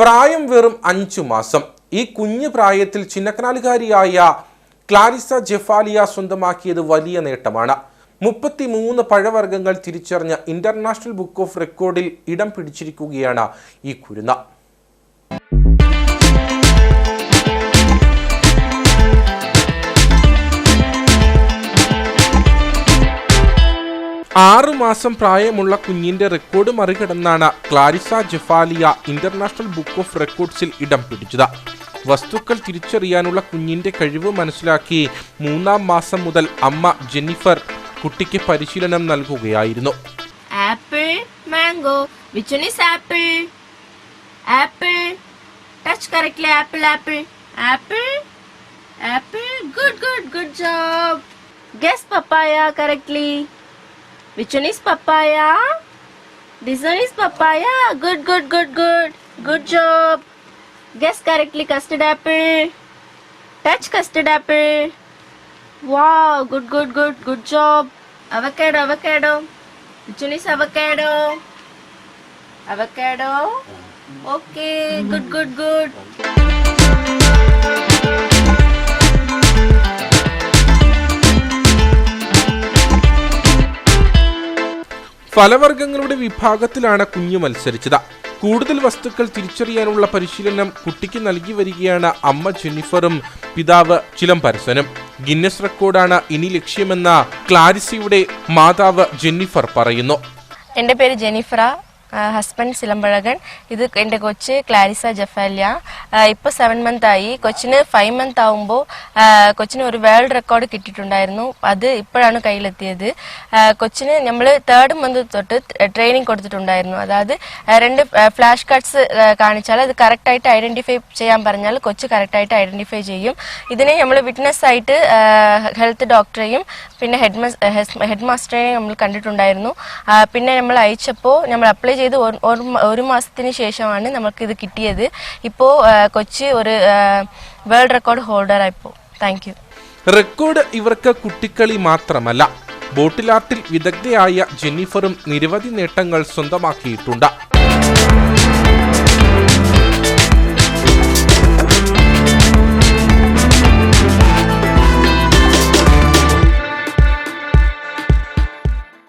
പ്രായം വെറും അഞ്ചു മാസം. ഈ കുഞ്ഞു പ്രായത്തിൽ ചിന്നക്കനാലുകാരിയായ ക്ലാരിസ ജെഫാലിയ സ്വന്തമാക്കിയത് വലിയ നേട്ടമാണ്. മുപ്പത്തി മൂന്ന് പഴവർഗങ്ങൾ തിരിച്ചറിഞ്ഞ ഇന്റർനാഷണൽ ബുക്ക് ഓഫ് റെക്കോർഡിൽ ഇടം പിടിച്ചിരിക്കുകയാണ് ഈ കുരുന്ന. ആറു മാസം പ്രായമുള്ള കുഞ്ഞിന്റെ റെക്കോർഡ് മറികടന്നാണ് Clarissa Jafalia international book of റെക്കോർഡ്സിൽ ഇടം പിടിച്ചത് വസ്തുക്കൾ തിരിച്ചറിയാനുള്ള കുഞ്ഞിന്റെ കഴിവ് മനസ്സിലാക്കി മൂന്നാം മാസം മുതൽ അമ്മ ജെന്നിഫർ കുട്ടിക്ക് പരിശീലനം നൽകുകയായിരുന്നു apple mango Which apple is apple apple apple apple good good good job. Guess papaya correctly. Which one is papaya? This one is papaya. Good, good, good, good. Good job. Guess correctly. Custard apple. Touch custard apple. Wow, good, good, good, good job. Avocado, avocado. Which one is avocado? Avocado? Okay, good, good, good. ഫലവർഗങ്ങളുടെ വിഭാഗത്തിലാണ് കുഞ്ഞു മത്സരിച്ചത്. കൂടുതൽ വസ്തുക്കൾ തിരിച്ചറിയാനുള്ള പരിശീലനം കുട്ടിക്ക് നൽകി വരികയാണ് അമ്മ ജെന്നിഫറും പിതാവ് ചിലംപരസനും. ഗിന്നസ് റെക്കോർഡാണ് ഇനി ലക്ഷ്യമെന്ന ക്ലാരിസിയുടെ മാതാവ് ജെന്നിഫർ പറയുന്നു. എന്റെ പേര് ജെനിഫറ ഹസ്ബൻഡ് സിലമ്പഴകൻ. ഇത് എന്റെ കൊച്ച് ക്ലാരിസ ജഫാലിയ. ഇപ്പോൾ സെവൻ മന്ത് ആയി. കൊച്ചിന് ഫൈവ് മന്ത് ആവുമ്പോൾ കൊച്ചിന് ഒരു വേൾഡ് റെക്കോർഡ് കിട്ടിയിട്ടുണ്ടായിരുന്നു. അത് ഇപ്പോഴാണ് കയ്യിലെത്തിയത്. കൊച്ചിന് നമ്മൾ തേർഡ് മന്ത് തൊട്ട് ട്രെയിനിങ് കൊടുത്തിട്ടുണ്ടായിരുന്നു. അതായത് രണ്ട് ഫ്ലാഷ് കാർഡ്സ് കാണിച്ചാൽ അത് കറക്റ്റായിട്ട് ഐഡന്റിഫൈ ചെയ്യാൻ പറഞ്ഞാൽ കൊച്ച് കറക്റ്റായിട്ട് ഐഡന്റിഫൈ ചെയ്യും. ഇതിനെ നമ്മൾ വിറ്റ്നസ് ആയിട്ട് ഹെൽത്ത് ഡോക്ടറെയും പിന്നെ ഹെഡ് ഹെഡ് മാസ്റ്ററെയും നമ്മൾ കണ്ടിട്ടുണ്ടായിരുന്നു. പിന്നെ നമ്മൾ അയച്ചപ്പോൾ നമ്മൾ അപ്ലൈ ചെയ്ത് ഒരു- മാസത്തിന് ശേഷമാണ് നമുക്ക് ഇത് കിട്ടിയത്. ഇപ്പോ കൊച്ച് ഒരു വേൾഡ് റെക്കോർഡ് ഹോൾഡറായിപ്പോൾ താങ്ക് യു. റെക്കോർഡ് ഇവർക്ക് കുട്ടിക്കളി മാത്രമല്ല ബോട്ടിലാർട്ടിൽ വിദഗ്ധയായ ജെന്നിഫറും നിരവധി നേട്ടങ്ങൾ സ്വന്തമാക്കിയിട്ടുണ്ട്.